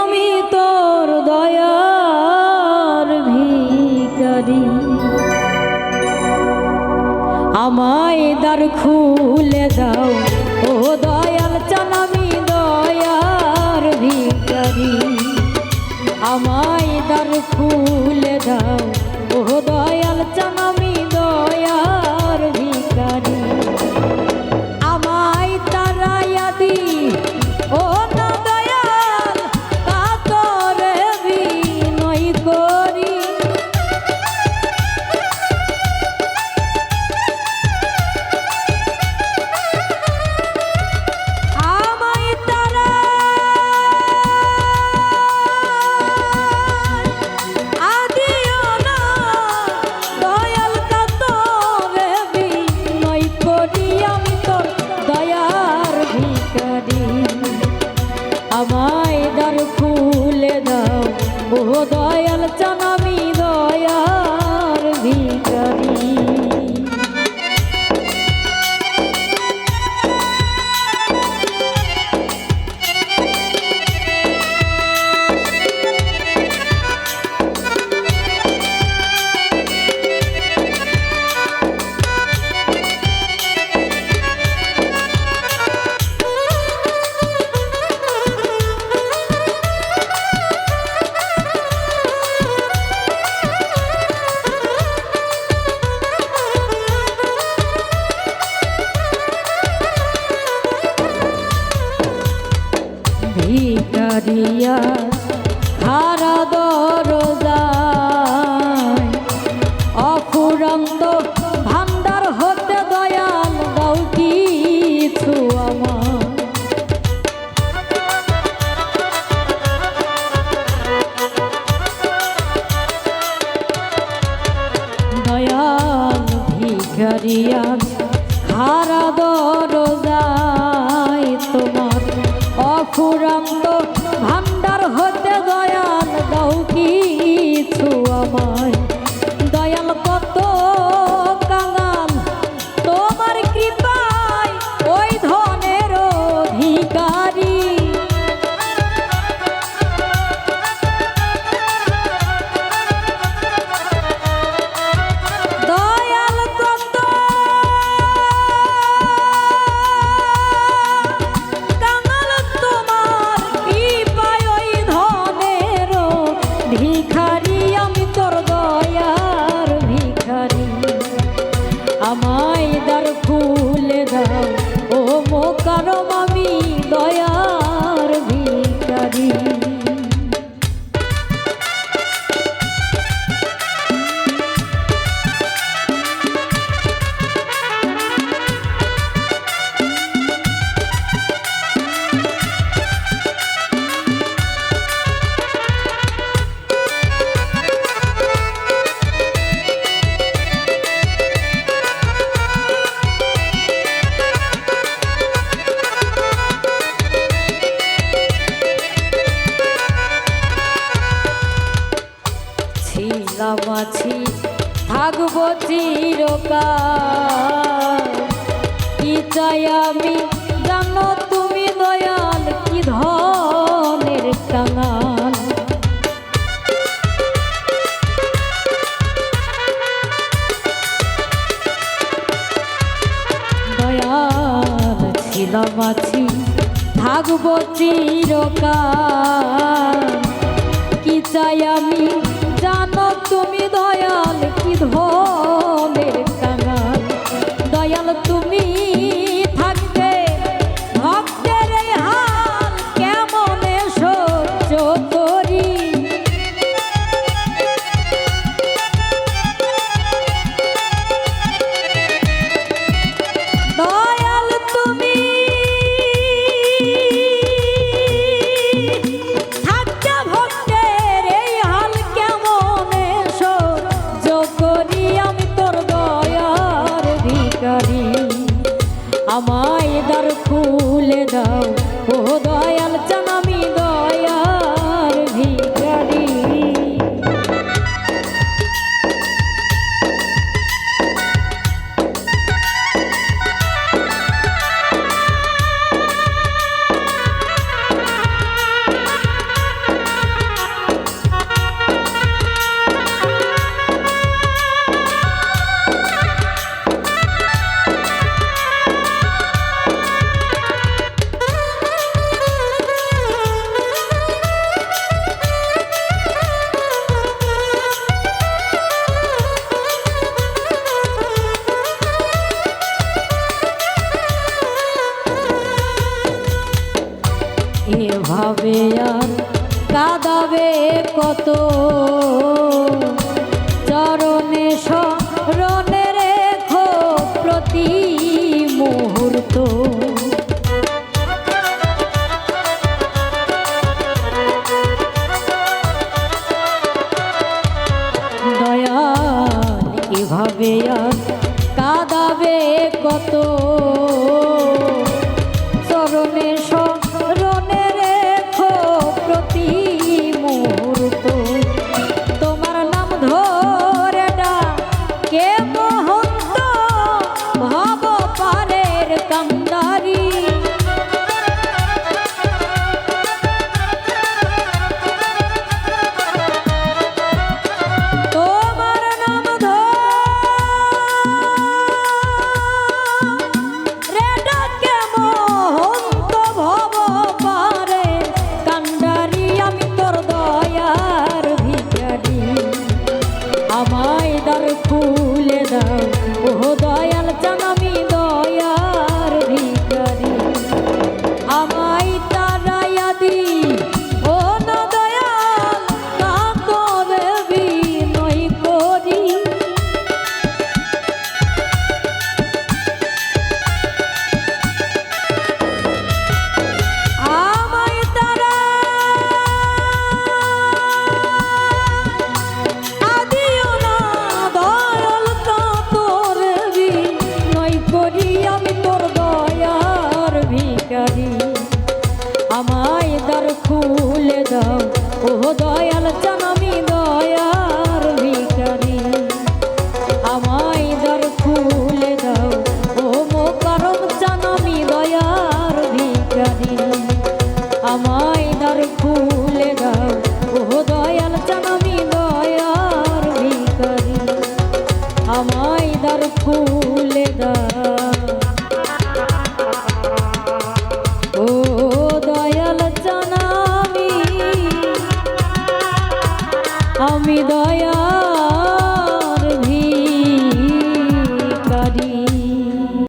আমি তোর দয়ার ভিকারি আমায় দ্বার খুলে দাও, ও দয়াল চান আমি দয়ার ভিকারি আমায় দ্বার খুলে দাও, ও দয়াল চান আমি দয়ার ভিকারি অফুরন্ত ভান্ডার হতে দয়াল দাও কিছু আমার। দয়াল ভিখারিয়া হারা দরজায় তোমার অফুরন্ত থাকব চিরকাল। কি চাই আমি? জানো তুমি দয়াল, কি ধনের কাঙাল দয়াল ছিলাম আছি থাকব চিরকাল। কি চাই আমি? জানো তুমি দয়াল কি ধনের কাঁদাবে আর কাঁদাবে কত? চরণে সরণের রেখো প্রতি মুহূর্ত। দয়াল এভাবে আর কাঁদাবে কত? rodou